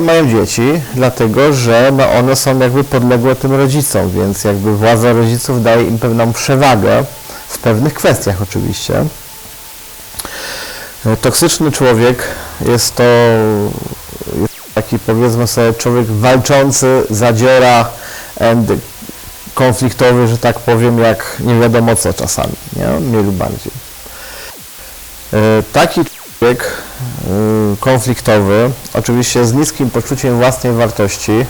mają dzieci, dlatego że no one są jakby podległe tym rodzicom, więc jakby władza rodziców daje im pewną przewagę w pewnych kwestiach oczywiście. E, Toksyczny człowiek jest to jest taki powiedzmy sobie człowiek walczący, zadziora and konfliktowy, że tak powiem, jak nie wiadomo co czasami, nie? Mniej lub bardziej. E, Taki człowiek konfliktowy, oczywiście z niskim poczuciem własnej wartości. y,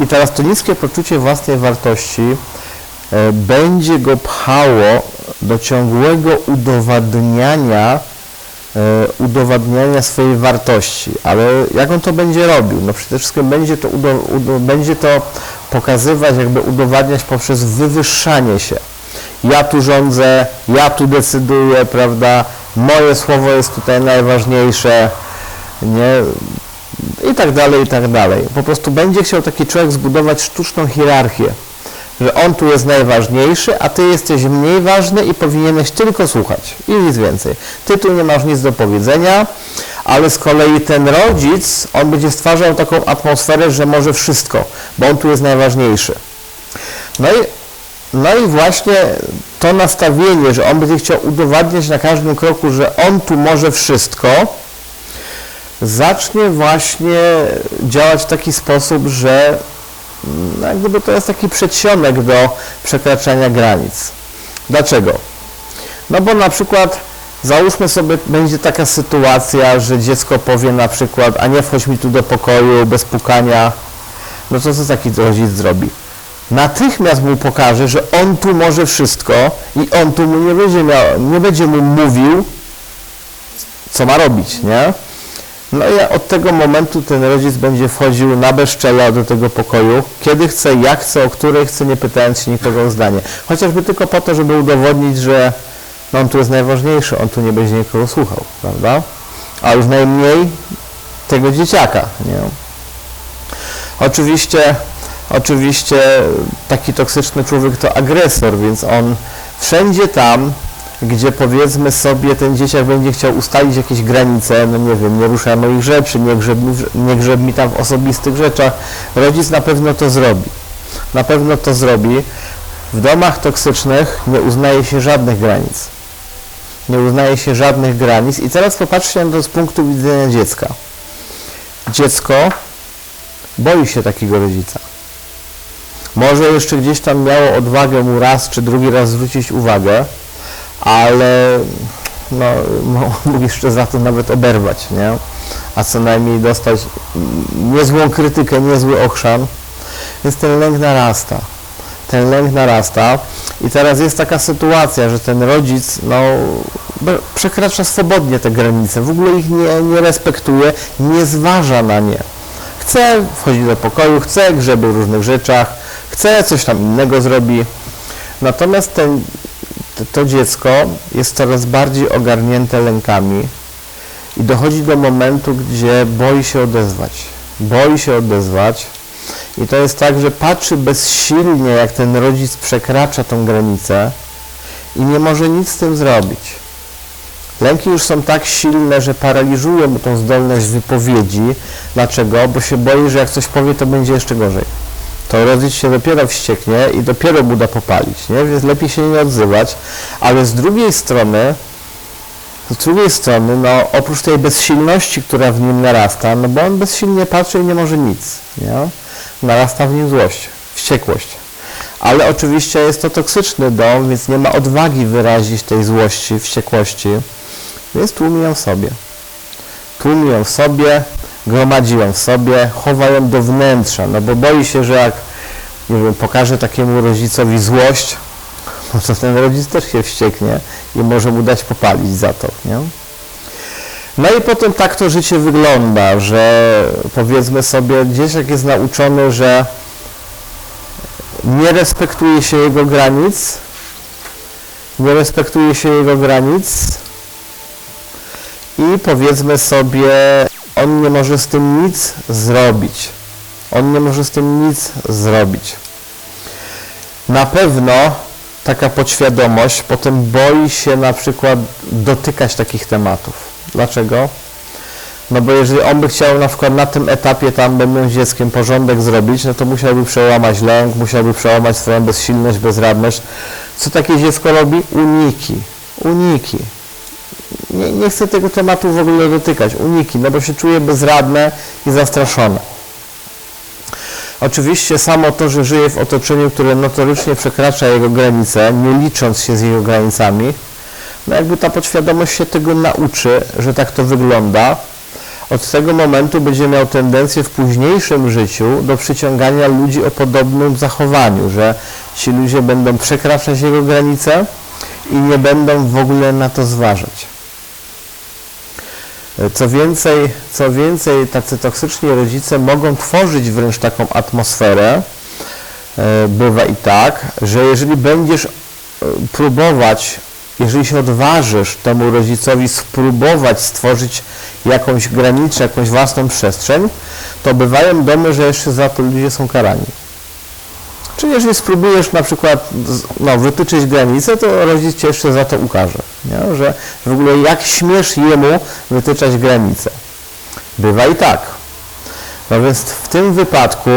I teraz to niskie poczucie własnej wartości y, będzie go pchało do ciągłego udowadniania, y, udowadniania swojej wartości. Ale jak on to będzie robił? No przede wszystkim będzie to, udo, udo, będzie to pokazywać, jakby udowadniać poprzez wywyższanie się ja tu rządzę, ja tu decyduję, prawda, moje słowo jest tutaj najważniejsze, nie, i tak dalej, i tak dalej. Po prostu będzie chciał taki człowiek zbudować sztuczną hierarchię, że on tu jest najważniejszy, a ty jesteś mniej ważny i powinieneś tylko słuchać i nic więcej. Ty tu nie masz nic do powiedzenia, ale z kolei ten rodzic, on będzie stwarzał taką atmosferę, że może wszystko, bo on tu jest najważniejszy. No i no i właśnie to nastawienie, że on będzie chciał udowadniać na każdym kroku, że on tu może wszystko, zacznie właśnie działać w taki sposób, że no jak gdyby to jest taki przedsionek do przekraczania granic. Dlaczego? No bo na przykład załóżmy sobie, będzie taka sytuacja, że dziecko powie na przykład, a nie wchodź mi tu do pokoju bez pukania, no to co taki rodzic zrobi? Natychmiast mu pokaże, że on tu może wszystko i on tu mu nie będzie, miał, nie będzie mu mówił, co ma robić, nie? No i od tego momentu ten rodzic będzie wchodził na bezczela do tego pokoju, kiedy chce, jak chce, o której chce, nie pytając się nikogo o zdanie. Chociażby tylko po to, żeby udowodnić, że no on tu jest najważniejszy, on tu nie będzie nikogo słuchał, prawda? A już najmniej tego dzieciaka, nie? Oczywiście Oczywiście taki toksyczny człowiek to agresor, więc on wszędzie tam, gdzie powiedzmy sobie ten dzieciak będzie chciał ustalić jakieś granice, no nie wiem, nie ruszaj moich rzeczy, nie grzeb, nie grzeb mi tam w osobistych rzeczach, rodzic na pewno to zrobi. Na pewno to zrobi. W domach toksycznych nie uznaje się żadnych granic. Nie uznaje się żadnych granic i teraz popatrzcie na to z punktu widzenia dziecka. Dziecko boi się takiego rodzica. Może jeszcze gdzieś tam miało odwagę mu raz czy drugi raz zwrócić uwagę, ale no, mógł jeszcze za to nawet oberwać, nie? A co najmniej dostać niezłą krytykę, niezły ochrzan. Więc ten lęk narasta. Ten lęk narasta i teraz jest taka sytuacja, że ten rodzic no, przekracza swobodnie te granice, w ogóle ich nie, nie respektuje, nie zważa na nie. Chce wchodzić do pokoju, chce grzeby w różnych rzeczach, chce, coś tam innego zrobi. Natomiast ten, to dziecko jest coraz bardziej ogarnięte lękami i dochodzi do momentu, gdzie boi się odezwać. Boi się odezwać i to jest tak, że patrzy bezsilnie, jak ten rodzic przekracza tą granicę i nie może nic z tym zrobić. Lęki już są tak silne, że paraliżują mu tą zdolność wypowiedzi. Dlaczego? Bo się boi, że jak coś powie, to będzie jeszcze gorzej to rodzic się dopiero wścieknie i dopiero mu da popalić, nie? Więc lepiej się nie odzywać, ale z drugiej strony, z drugiej strony, no oprócz tej bezsilności, która w nim narasta, no bo on bezsilnie patrzy i nie może nic, nie? Narasta w nim złość, wściekłość. Ale oczywiście jest to toksyczny dom, więc nie ma odwagi wyrazić tej złości, wściekłości, więc tłumi ją w sobie. Tłumi ją w sobie, gromadzi ją w sobie, chowa ją do wnętrza, no bo boi się, że jak nie wiem, pokaże takiemu rodzicowi złość, no to ten rodzic też się wścieknie i może mu dać popalić za to, nie? No i potem tak to życie wygląda, że powiedzmy sobie, dzieciak jest nauczony, że nie respektuje się jego granic, nie respektuje się jego granic i powiedzmy sobie on nie może z tym nic zrobić. On nie może z tym nic zrobić. Na pewno taka podświadomość potem boi się na przykład dotykać takich tematów. Dlaczego? No bo jeżeli on by chciał na przykład na tym etapie tam będąc dzieckiem porządek zrobić, no to musiałby przełamać lęk, musiałby przełamać swoją bezsilność, bezradność. Co takie dziecko robi? Uniki. Uniki. Nie, nie chcę tego tematu w ogóle dotykać. Uniki, no bo się czuje bezradne i zastraszone. Oczywiście samo to, że żyje w otoczeniu, które notorycznie przekracza jego granice, nie licząc się z jego granicami, no jakby ta podświadomość się tego nauczy, że tak to wygląda, od tego momentu będzie miał tendencję w późniejszym życiu do przyciągania ludzi o podobnym zachowaniu, że ci ludzie będą przekraczać jego granice i nie będą w ogóle na to zważać. Co więcej, co więcej, tacy toksyczni rodzice mogą tworzyć wręcz taką atmosferę, e, bywa i tak, że jeżeli będziesz e, próbować, jeżeli się odważysz temu rodzicowi spróbować stworzyć jakąś granicę, jakąś własną przestrzeń, to bywają domy, że jeszcze za to ludzie są karani. Czyli jeżeli spróbujesz na przykład no, wytyczyć granicę, to rodzic cię jeszcze za to ukaże. Nie? Że w ogóle jak śmiesz jemu wytyczać granice. Bywa i tak. No więc w tym wypadku,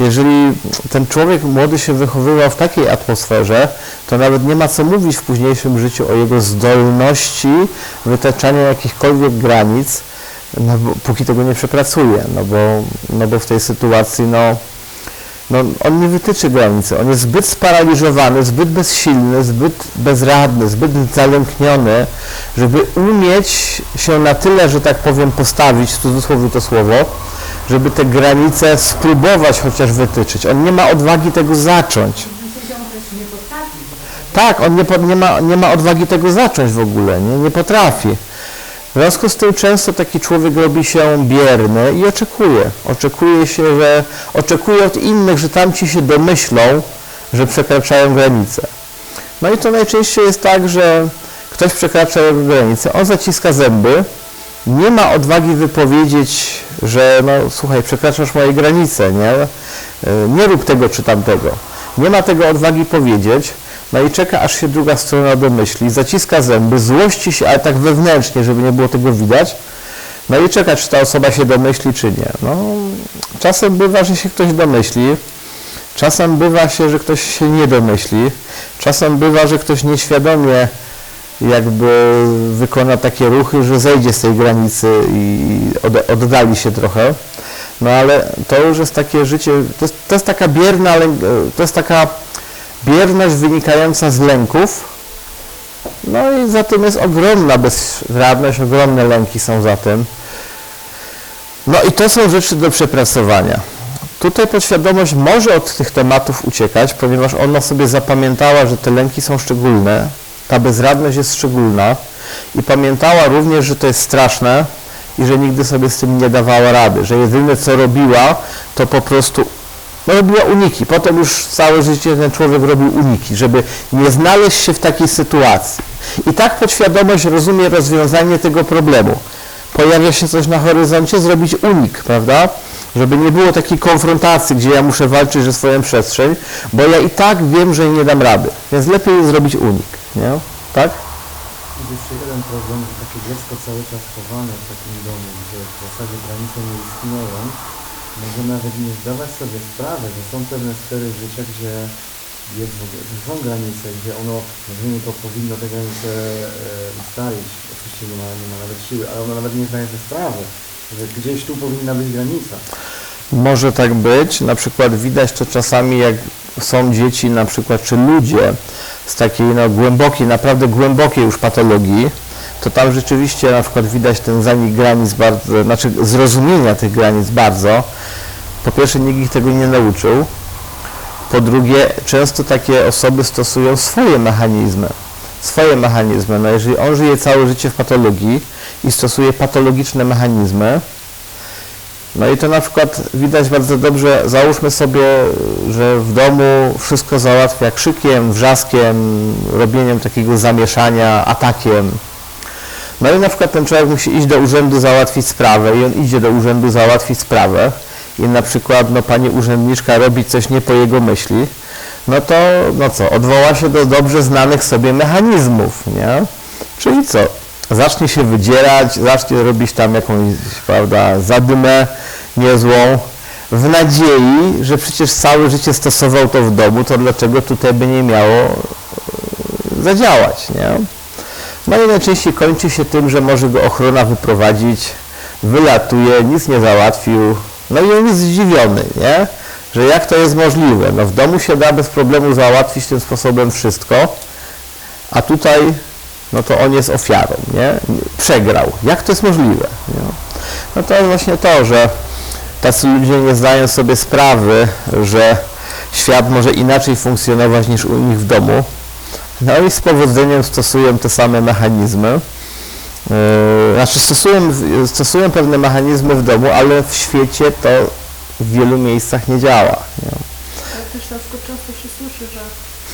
jeżeli ten człowiek młody się wychowywał w takiej atmosferze, to nawet nie ma co mówić w późniejszym życiu o jego zdolności wytaczania jakichkolwiek granic, no bo, póki tego nie przepracuje, no bo, no bo w tej sytuacji, no, no, on nie wytyczy granicy. On jest zbyt sparaliżowany, zbyt bezsilny, zbyt bezradny, zbyt zalękniony, żeby umieć się na tyle, że tak powiem, postawić, w cudzysłowie to słowo, żeby te granice spróbować chociaż wytyczyć. On nie ma odwagi tego zacząć. Tak, on nie, nie, ma, nie ma odwagi tego zacząć w ogóle, nie, nie potrafi. W związku z tym często taki człowiek robi się bierny i oczekuje. Oczekuje się, że oczekuje od innych, że tamci się domyślą, że przekraczają granice. No i to najczęściej jest tak, że ktoś przekracza jego granicę, on zaciska zęby, nie ma odwagi wypowiedzieć, że no słuchaj, przekraczasz moje granice, nie? Nie rób tego czy tamtego. Nie ma tego odwagi powiedzieć, no i czeka, aż się druga strona domyśli, zaciska zęby, złości się, ale tak wewnętrznie, żeby nie było tego widać. No i czeka, czy ta osoba się domyśli, czy nie. No, czasem bywa, że się ktoś domyśli, czasem bywa się, że ktoś się nie domyśli, czasem bywa, że ktoś nieświadomie jakby wykona takie ruchy, że zejdzie z tej granicy i oddali się trochę. No ale to już jest takie życie, to jest, to jest taka bierna, ale to jest taka bierność wynikająca z lęków, no i za tym jest ogromna bezradność, ogromne lęki są za tym. No i to są rzeczy do przepracowania. Tutaj podświadomość może od tych tematów uciekać, ponieważ ona sobie zapamiętała, że te lęki są szczególne, ta bezradność jest szczególna i pamiętała również, że to jest straszne i że nigdy sobie z tym nie dawała rady, że jedyne co robiła, to po prostu no robiła uniki. Potem już całe życie ten człowiek robił uniki, żeby nie znaleźć się w takiej sytuacji. I tak podświadomość rozumie rozwiązanie tego problemu. Pojawia się coś na horyzoncie, zrobić unik, prawda? Żeby nie było takiej konfrontacji, gdzie ja muszę walczyć ze swoją przestrzeń, bo ja i tak wiem, że nie dam rady. Więc lepiej jest zrobić unik, nie? Tak? Jest jeszcze jeden problem, że takie dziecko cały czas chowane w takim domu, gdzie w zasadzie granice nie istnieją, może nawet nie zdawać sobie sprawy, że są pewne sfery życia, gdzie jest w ogóle, są granice, gdzie ono, nazwijmy to, powinno te granice e, ustalić. Oczywiście nie ma, nie ma nawet siły, ale ono nawet nie zdaje sobie sprawy, że gdzieś tu powinna być granica. Może tak być. Na przykład widać to czasami, jak są dzieci, na przykład, czy ludzie z takiej no, głębokiej, naprawdę głębokiej już patologii, to tam rzeczywiście na przykład widać ten zanik granic bardzo, znaczy zrozumienia tych granic bardzo. Po pierwsze nikt ich tego nie nauczył. Po drugie, często takie osoby stosują swoje mechanizmy. Swoje mechanizmy. No jeżeli on żyje całe życie w patologii i stosuje patologiczne mechanizmy, no i to na przykład widać bardzo dobrze, załóżmy sobie, że w domu wszystko załatwia krzykiem, wrzaskiem, robieniem takiego zamieszania, atakiem, no i na przykład ten człowiek musi iść do urzędu załatwić sprawę i on idzie do urzędu załatwić sprawę i na przykład no, pani urzędniczka robi coś nie po jego myśli, no to no co, odwoła się do dobrze znanych sobie mechanizmów, nie? Czyli co? zacznie się wydzierać, zacznie robić tam jakąś, prawda, zadymę niezłą, w nadziei, że przecież całe życie stosował to w domu, to dlaczego tutaj by nie miało e, zadziałać, nie? No i najczęściej kończy się tym, że może go ochrona wyprowadzić, wylatuje, nic nie załatwił, no i on jest zdziwiony, nie? Że jak to jest możliwe? No w domu się da bez problemu załatwić tym sposobem wszystko, a tutaj no to on jest ofiarą, nie? Przegrał. Jak to jest możliwe? Nie? No to jest właśnie to, że tacy ludzie nie zdają sobie sprawy, że świat może inaczej funkcjonować niż u nich w domu. No i z powodzeniem stosują te same mechanizmy. Yy, Znaczy stosują, stosują pewne mechanizmy w domu, ale w świecie to w wielu miejscach nie działa. Nie? Ale też na przykład często się słyszy, że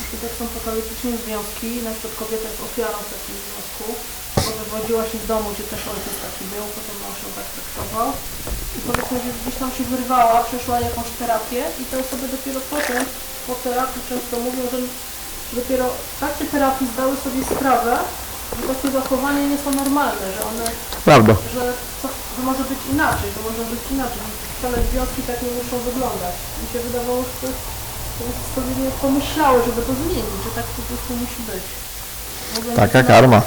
przykład są patologiczne związki, na przykład kobieta jest ofiarą takim związku, bo wywodziła się z domu, gdzie też ojciec taki był, potem mąż ją tak traktował i powiedzmy, że gdzieś tam się wyrwała, przeszła jakąś terapię i te osoby dopiero potem, po terapii często mówią, że dopiero w trakcie terapii zdały sobie sprawę, że takie zachowania nie są normalne, że one Prawda. że, to, że może być inaczej, że może być inaczej. Wcale związki tak nie muszą wyglądać. Mi się wydawało, że to, to jest sobie nie pomyślały, żeby to zmienić, że tak po prostu musi być. Taka karma.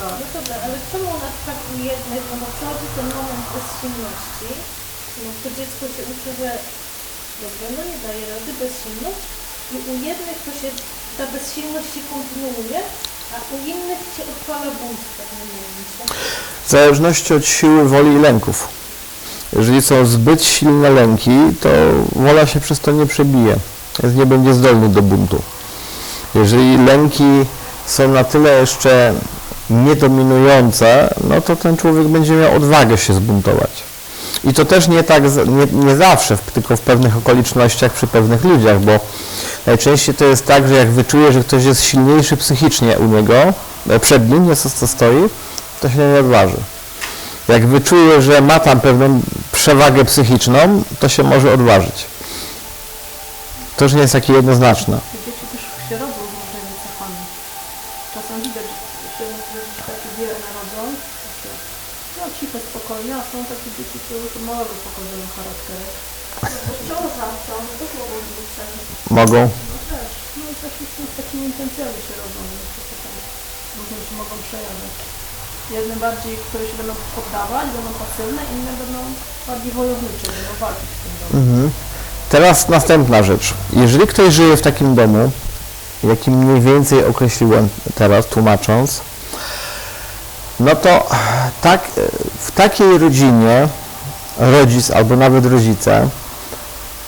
Tak. No dobra, ale czemu na przykład u jednych, bo przychodzi ten moment bezsilności, no to dziecko się uczy, że dobra, no nie daje rady, bezsilność i u jednych to się ta bezsilność się kontynuuje, a u innych się odpala bunt w. W zależności od siły woli i lęków. Jeżeli są zbyt silne lęki, to wola się przez to nie przebije, więc nie będzie zdolny do buntu. Jeżeli lęki są na tyle jeszcze niedominujące, no to ten człowiek będzie miał odwagę się zbuntować. I to też nie tak, nie, nie zawsze, tylko w pewnych okolicznościach, przy pewnych ludziach, bo najczęściej to jest tak, że jak wyczuje, że ktoś jest silniejszy psychicznie u niego, e, przed nim, nie co, co stoi, to się nie odważy. Jak wyczuje, że ma tam pewną przewagę psychiczną, to się może odważyć. To już nie jest takie jednoznaczne. Charakterek. Ciąża, ciąża, mogą być. Mogą. No też, no i też z z takimi intencjami się tak różnie się mogą przejawiać. Jedne bardziej, które się będą poddawać, będą pasywne, inne będą bardziej wojownicze, będą walczyć w tym domu. Mhm. Teraz następna rzecz. Jeżeli ktoś żyje w takim domu, jaki mniej więcej określiłem teraz, tłumacząc, no to tak, w takiej rodzinie rodzic albo nawet rodzice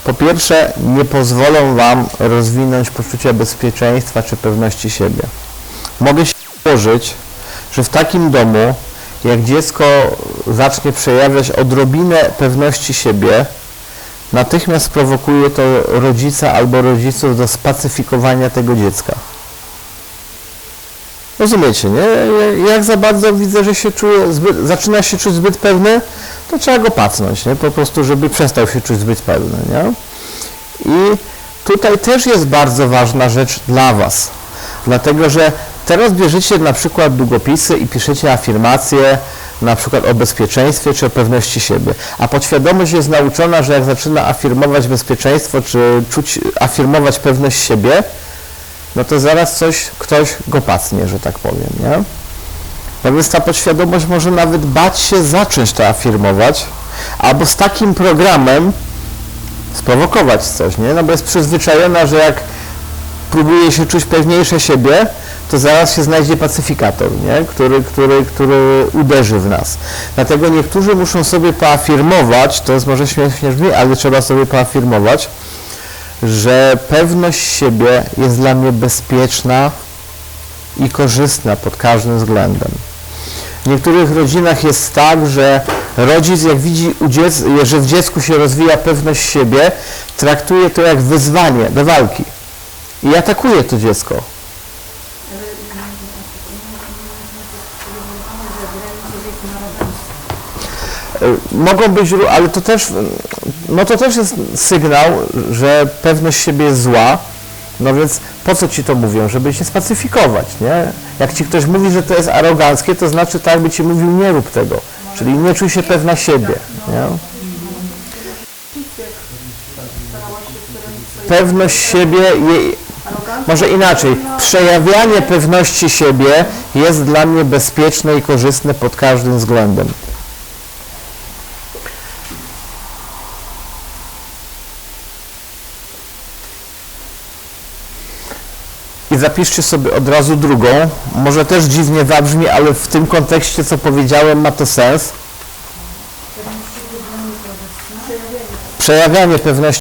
po pierwsze nie pozwolą Wam rozwinąć poczucia bezpieczeństwa czy pewności siebie. Mogę się założyć, że w takim domu, jak dziecko zacznie przejawiać odrobinę pewności siebie, natychmiast prowokuje to rodzica albo rodziców do spacyfikowania tego dziecka. Rozumiecie, nie? Jak za bardzo widzę, że się czuje zbyt, zaczyna się czuć zbyt pewny, to trzeba go pacnąć, nie? Po prostu, żeby przestał się czuć zbyt pewny, nie? I tutaj też jest bardzo ważna rzecz dla Was, dlatego że teraz bierzecie na przykład długopisy i piszecie afirmacje, na przykład o bezpieczeństwie czy o pewności siebie, a podświadomość jest nauczona, że jak zaczyna afirmować bezpieczeństwo czy czuć, afirmować pewność siebie, no to zaraz coś, ktoś go pacnie, że tak powiem, nie? No więc ta podświadomość może nawet bać się zacząć to afirmować, albo z takim programem sprowokować coś, nie? No bo jest przyzwyczajona, że jak próbuje się czuć pewniejsze siebie, to zaraz się znajdzie pacyfikator, nie? Który, który, który uderzy w nas. Dlatego niektórzy muszą sobie poafirmować, to jest może śmiesznie brzmi, ale trzeba sobie poafirmować, że pewność siebie jest dla mnie bezpieczna i korzystna pod każdym względem. W niektórych rodzinach jest tak, że rodzic jak widzi, że w dziecku się rozwija pewność siebie, traktuje to jak wyzwanie do walki i atakuje to dziecko. Mogą być, ale to też, no to też jest sygnał, że pewność siebie jest zła, No więc po co ci to mówią? Żeby cię spacyfikować, nie? Jak ci ktoś mówi, że to jest aroganckie, to znaczy tak, jakby ci mówił, nie rób tego. Czyli nie czuj się pewna siebie, nie? Się Pewność siebie, jej, może inaczej, przejawianie pewności siebie jest dla mnie bezpieczne i korzystne pod każdym względem. Zapiszcie sobie od razu drugą. Może też dziwnie zabrzmi, ale w tym kontekście, co powiedziałem, ma to sens. Przejawianie pewności